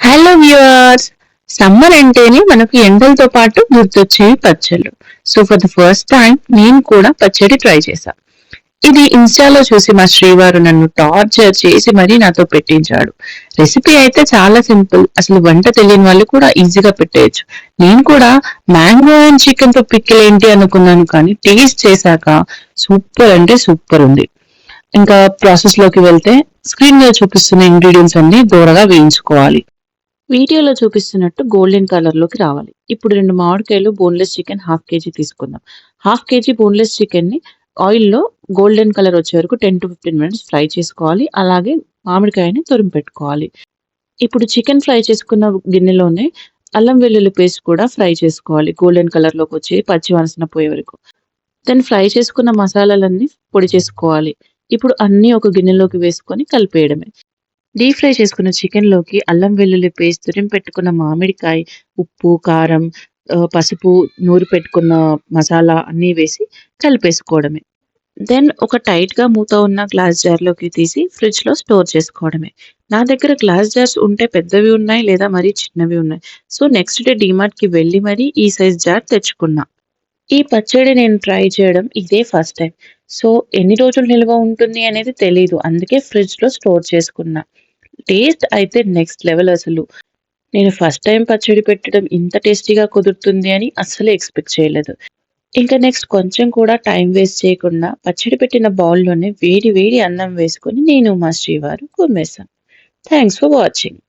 Hello viewers summer అంటేనే మనకు ఎండలతో పాటు గుర్తొచ్చేవి పచ్చళ్ళు. So for the first time నేను కూడా పచ్చడి ట్రై చేశాను ఇది ఇన్స్టాలో చూసి మా శ్రీవారు నన్ను టార్చర్ చేసి మరీ నాతో పెట్టించాడు. రెసిపీ అయితే చాలా సింపుల్ అసలు వంట తెలియని వాళ్ళు కూడా ఈజీగా పెట్టేయచ్చు. నేను కూడా మ్యాంగో అండ్ చికెన్తో పిక్కిల్ ఏంటి అనుకున్నాను కానీ టేస్ట్ చేశాక సూపర్ అంటే సూపర్ ఉంది. ఇంకా ప్రాసెస్లోకి వెళ్తే స్క్రీన్ మీద చూపిస్తున్న ఇంగ్రీడియంట్స్ అన్ని దూరగా వేయించుకోవాలి. వీడియోలో చూపిస్తున్నట్టు గోల్డెన్ కలర్లోకి రావాలి. ఇప్పుడు రెండు మామిడికాయలు బోన్లెస్ చికెన్ హాఫ్ కేజీ తీసుకుందాం. హాఫ్ కేజీ బోన్లెస్ చికెన్ని ఆయిల్లో గోల్డెన్ కలర్ వచ్చే వరకు ten to fifteen minutes fry చేసుకోవాలి. అలాగే మామిడికాయని తురిమి పెట్టుకోవాలి. ఇప్పుడు చికెన్ ఫ్రై చేసుకున్న గిన్నెలోనే అల్లం వెల్లుల్లి పేస్ట్ కూడా ఫ్రై చేసుకోవాలి. గోల్డెన్ కలర్లోకి వచ్చి పచ్చి వాసన పోయే వరకు. దెన్ ఫ్రై చేసుకున్న మసాలాలన్నీ పొడి చేసుకోవాలి. ఇప్పుడు అన్నీ ఒక గిన్నెలోకి వేసుకొని కలిపేయడమే. డీప్ ఫ్రై చేసుకున్న చికెన్లోకి అల్లం వెల్లుల్లి పేస్ట్ తురిమి పెట్టుకున్న మామిడికాయ ఉప్పు కారం పసుపు నూరి పెట్టుకున్న మసాలా అన్నీ వేసి కలిపేసుకోవడమే. దెన్ ఒక టైట్గా మూత ఉన్న గ్లాస్ జార్లోకి తీసి ఫ్రిడ్జ్లో స్టోర్ చేసుకోవడమే. నా దగ్గర గ్లాస్ జార్స్ ఉంటే పెద్దవి ఉన్నాయి లేదా మరీ చిన్నవి ఉన్నాయి. సో నెక్స్ట్ డే డిమార్ట్కి వెళ్ళి మరీ ఈ సైజ్ జార్ తెచ్చుకున్నా. ఈ పచ్చడి నేను ట్రై చేయడం ఇదే ఫస్ట్ టైం. సో ఎన్ని రోజులు నిల్వ ఉంటుంది అనేది తెలియదు అందుకే ఫ్రిడ్జ్లో స్టోర్ చేసుకున్నా. టేస్ట్ అయితే నెక్స్ట్ లెవెల్ అసలు. నేను ఫస్ట్ టైం పచ్చడి పెట్టడం ఇంత టేస్టీగా కుదురుతుంది అని అస్సలు ఎక్స్పెక్ట్ చేయలేదు. ఇంకా నెక్స్ట్ కొంచెం కూడా టైం వేస్ట్ చేయకుండా పచ్చడి పెట్టిన బౌల్లోనే వేడి వేడి అన్నం వేసుకొని నేను మా శ్రీవారు కుమ్మేశాం. Thanks for watching.